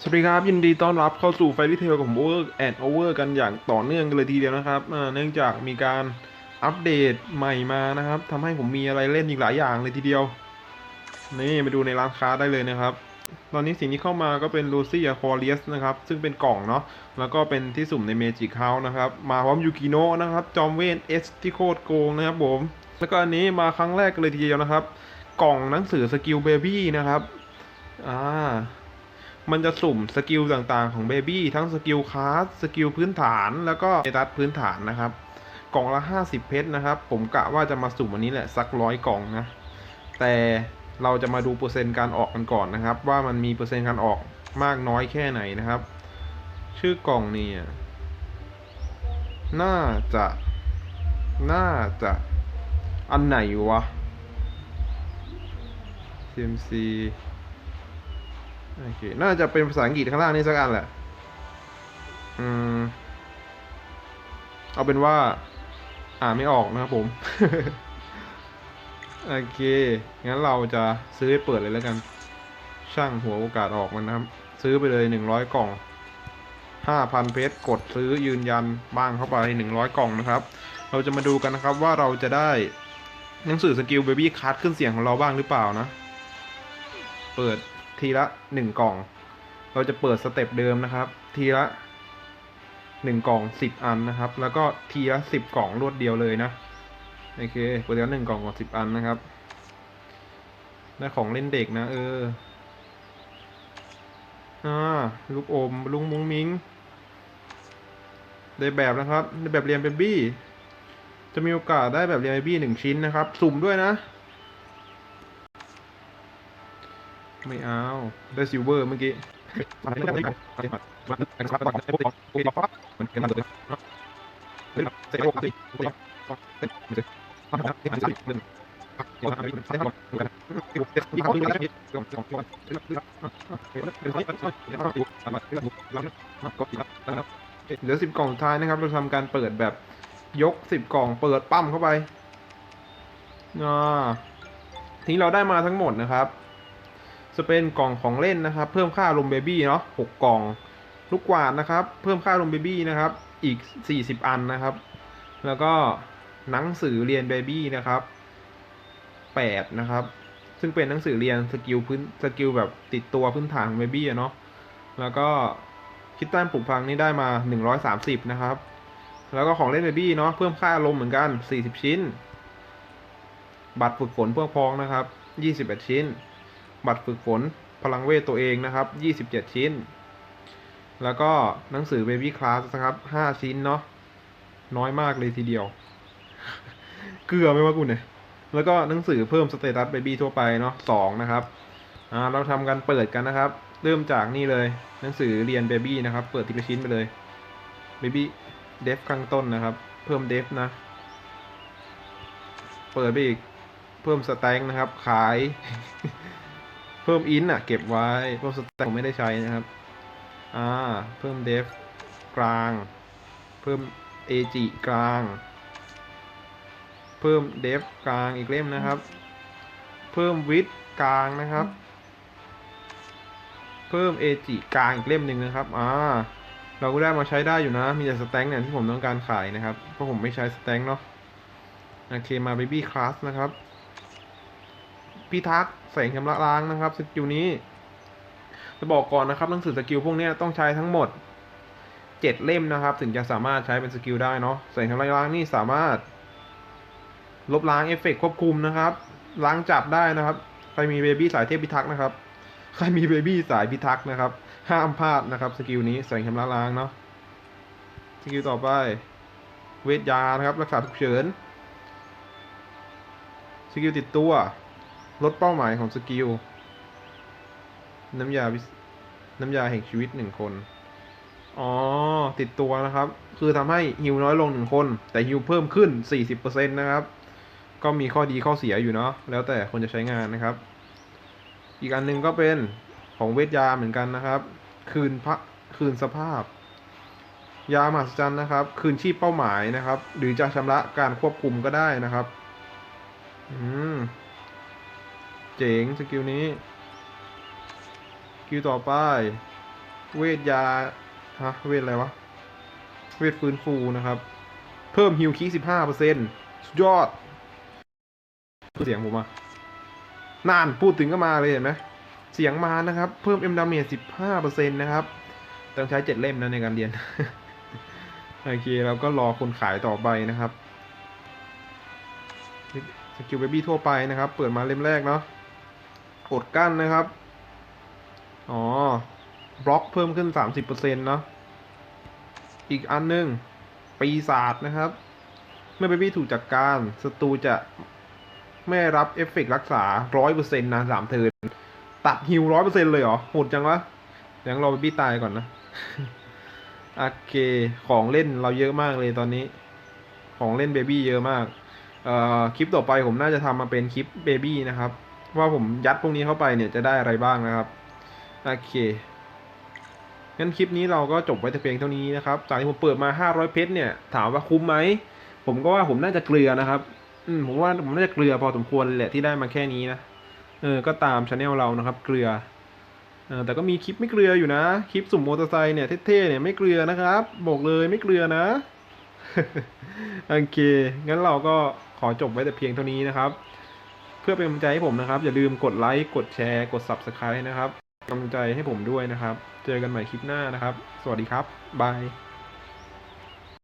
สวัสดีครับ ยินดีต้อนรับเข้าสู่ไฟรีเทลกับผมโอเวอร์แอนโอเวอร์กันอย่างต่อเนื่องกันเลยทีเดียวนะครับเนื่องจากมีการอัปเดตใหม่มานะครับทำให้ผมมีอะไรเล่นอีกหลายอย่างเลยทีเดียว นี่ไปดูในร้านค้าได้เลยนะครับ ตอนนี้สิ่งที่เข้ามาก็เป็นลูซี่คอเรียสนะครับ ซึ่งเป็นกล่องเนาะแล้วก็เป็นที่สุ่มในเมจิกเฮาส์นะครับ มาพร้อมยูกิโนะนะครับ จอมเวนเอสที่โคตรโกงนะครับผม แล้วก็อันนี้มาครั้งแรกเลยทีเดียวนะครับ กล่องหนังสือสกิลเบบี้นะครับอ่า มันจะสุ่มสกิลต่างๆของเบบี้ทั้งสกิลคาสสกิลพื้นฐานแล้วก็เอตัสพื้นฐานนะครับ กล่องละ 50 เพชรนะครับ ผมกะว่าจะมาสุ่มอันนี้แหละสักร้อยกล่องนะ แต่เราจะมาดูเปอร์เซ็นต์การออกกันก่อนนะครับ ว่ามันมีเปอร์เซ็นต์การออกมากน้อยแค่ไหนนะครับ ชื่อกล่องนี่น่าจะ น่าจะอันไหนวะ CMC โอเค น่าจะเป็นภาษาอังกฤษข้างล่างนี่สักอันแหละ อืม เอาเป็นว่า อ่านไม่ออกนะครับผม โอเค งั้นเราจะซื้อให้เปิดเลยแล้วกัน ช่างหัวโอกาสออกมันนะครับ ซื้อไปเลยหนึ่งร้อยกล่องห้าพันเพชรกดซื้อยืนยันบ้างเข้าไปหนึ่งร้อยกล่องนะครับ เราจะมาดูกันนะครับว่าเราจะได้หนังสือสกิลเบบี้คั t ขึ้นเสียงของเราบ้างหรือเปล่านะ เปิด ทีละหนึ่งกล่อง เราจะเปิดสเต็ปเดิมนะครับ ทีละหนึ่งกล่องสิบอันนะครับ แล้วก็ทีละสิบกล่องรวดเดียวเลยนะโอเคเปิดแล้วหนึ่งกล่องกับสิบอันนะครับได้ของเล่นเด็กนะ เอออ่าลูกอมลุงมุงมิงได้แบบนะครับได้แบบเรียนเบบี้จะมีโอกาสได้แบบเรียนเบบี้หนึ่งชิ้นนะครับ สุ่มด้วยนะ ไม่เอา ได้ซิลเวอร์เมื่อกี้อะไรไม่ได้ไม่ได้ไม่ได้ไม่ได้ไม่ได้ไม่ได้ไม่ได้ไม่ได้มันเป็นอะไรเฮ้ยเซโร่สิไม่ได้ไม่ได้ไม่ได้ไม่ได้ไม่ได้เหลือสิบกล่องสุดท้ายนะครับเราทำการเปิดแบบยกสิบกล่องเปิดปั้มเข้าไปอ่าทีนี้เราได้มาทั้งหมดนะครับ จะเป็นกล่องของเล่นนะครับ เพิ่มค่าลมเบบี้เนาะหกกล่อง ลูกกวาดนะครับ เพิ่มค่าลมเบบี้นะครับ อีก 40 อันนะครับ แล้วก็หนังสือเรียนเบบี้นะครับ8นะครับ ซึ่งเป็นหนังสือเรียนสกิลพื้นสกิลแบบติดตัวพื้นฐานของเบบี้เนาะ แล้วก็คิดต้านปลูกพังนี่ได้มา 130 นะครับ แล้วก็ของเล่นเบบี้เนาะเพิ่มค่าลมเหมือนกัน 40 ชิ้น บัตรฝึกฝนเพวกพ้องนะครับ 21 ชิ้น บัตรฝึกฝนพลังเวทตัวเองนะครับ 27 ชิ้น แล้วก็หนังสือ Baby Class นะครับ 5 ชิ้นเนาะน้อยมากเลยทีเดียว เกลือไม่ว่ากูเนี่ย แล้วก็หนังสือเพิ่มสเตตัส Baby ทั่วไปเนาะสองนะครับอ่าเราทำกันเปิดกันนะครับ เริ่มจากนี่เลย หนังสือเรียน Baby นะครับ เปิดทีละชิ้นไปเลย Baby Def ข้างต้นนะครับ เพิ่ม Def นะ เปิดไปอีก เพิ่มสแต็งนะครับ ขาย พิ่มอินอะ เก็บไว้เพิ่มสแต็งผมไม่ได้ใช้นะครับ อ่า เพิ่มเดฟกลาง เพิ่มเอจิกลาง เพิ่มเดฟกลางอีกเล่มนะครับ เพิ่มวิดกลางนะครับ เพิ่มเอจิกลางอีกเล่มหนึ่งนะครับ อ่า เราก็ได้มาใช้ได้อยู่นะ มีแต่สแต็งเนี่ยที่ผมต้องการขายนะครับ เพราะผมไม่ใช้สแต็งเนาะ โอเค มา Baby Class นะครับ พิทักษ์แสงชำระล้างนะครับสกิลนี้ จะบอกก่อนนะครับหนังสือสกิลพวกนี้ต้องใช้ทั้งหมด 7 เล่มนะครับ ถึงจะสามารถใช้เป็นสกิลได้เนาะแสงชำระล้างนี่สามารถ ลบล้างเอฟเฟกต์ควบคุมนะครับ ล้างจับได้นะครับ ใครมีเบบี้สายเทพพิทักษ์นะครับ ใครมีเบบี้สายพิทักษ์นะครับ ห้ามพลาดนะครับสกิลนี้แสงชำระล้างเนาะสกิลต่อไปเวทยานะครับ รักษาฉุกเฉินสกิลติดตัว ลดเป้าหมายของสกิล น้ำยาน้ำยาแห่งชีวิตหนึ่งคน อ๋อ ติดตัวนะครับ คือทำให้ฮิวน้อยลงหนึ่งคน แต่ฮิวเพิ่มขึ้น 40%นะครับ ก็มีข้อดีข้อเสียอยู่เนาะ แล้วแต่คนจะใช้งานนะครับ อีกอันหนึ่งก็เป็นของเวทยาเหมือนกันนะครับ คืนพระคืนสภาพ ยามหัศจรรย์นะครับ คืนชีพเป้าหมายนะครับ หรือจะชำระการควบคุมก็ได้นะครับ อืม เจ๋งสกิลนี้สกิลต่อไป เวทยาฮะเวทอะไรวะ เวทฟื้นฟูนะครับ เพิ่มฮิวคีสิบห้าเปอร์เซ็นต์สุดยอด เสียงผมอะนานพูดถึงก็มาเลยเห็นไหมเสียงมานะครับ เพิ่มเอ็มดาเมจสิบห้าเปอร์เซ็นต์นะครับต้องใช้เจ็ดเล่มนะในการเรียน โอเคเราก็รอคนขายต่อไปนะครับสกิลเบบี้ทั่วไปนะครับ เปิดมาเล่มแรกเนาะ กดกั้นนะครับ อ๋อ บล็อกเพิ่มขึ้น 30%เนาะ อีกอันหนึง ปีศาจนะครับ เมื่อเบบี้ถูกจัดการศัตรูจะไม่รับเอฟเฟกต์รักษา 100%นะสามเทิร์นตัดฮิว100%เลยเหรอโหดจังวะเดี๋ยวรอเบบี้ตายก่อนนะ โอเค ของเล่นเราเยอะมากเลยตอนนี้ ของเล่นเบบี้เยอะมาก เอ่อ คลิปต่อไปผมน่าจะทำมาเป็นคลิปเบบี้นะครับ ว่าผมยัดพวกนี้เข้าไปเนี่ยจะได้อะไรบ้างนะครับ โอเค งั้นคลิปนี้เราก็จบไว้แต่เพียงเท่านี้นะครับ จากที่ผมเปิดมา 500 เพชรเนี่ย ถามว่าคุ้มไหม ผมก็ว่าผมน่าจะเกลือนะครับ อืมผมว่าผมน่าจะเกลือพอสมควรแหละที่ได้มาแค่นี้นะ เออ ก็ตามช anel เรานะครับ เกลือ เออแต่ก็มีคลิปไม่เกลืออยู่นะ คลิปสุ่มมอเตอร์ไซค์เนี่ยเท่ๆเนี่ยไม่เกลือนะครับ บอกเลยไม่เกลือนะ โอเค งั้นเราก็ขอจบไว้แต่เพียงเท่านี้นะครับ เพื่อเป็นกำลังใจให้ผมนะครับ อย่าลืมกดไลค์กดแชร์กด Subscribe นะครับกำลังใจให้ผมด้วยนะครับ เจอกันใหม่คลิปหน้านะครับ สวัสดีครับบาย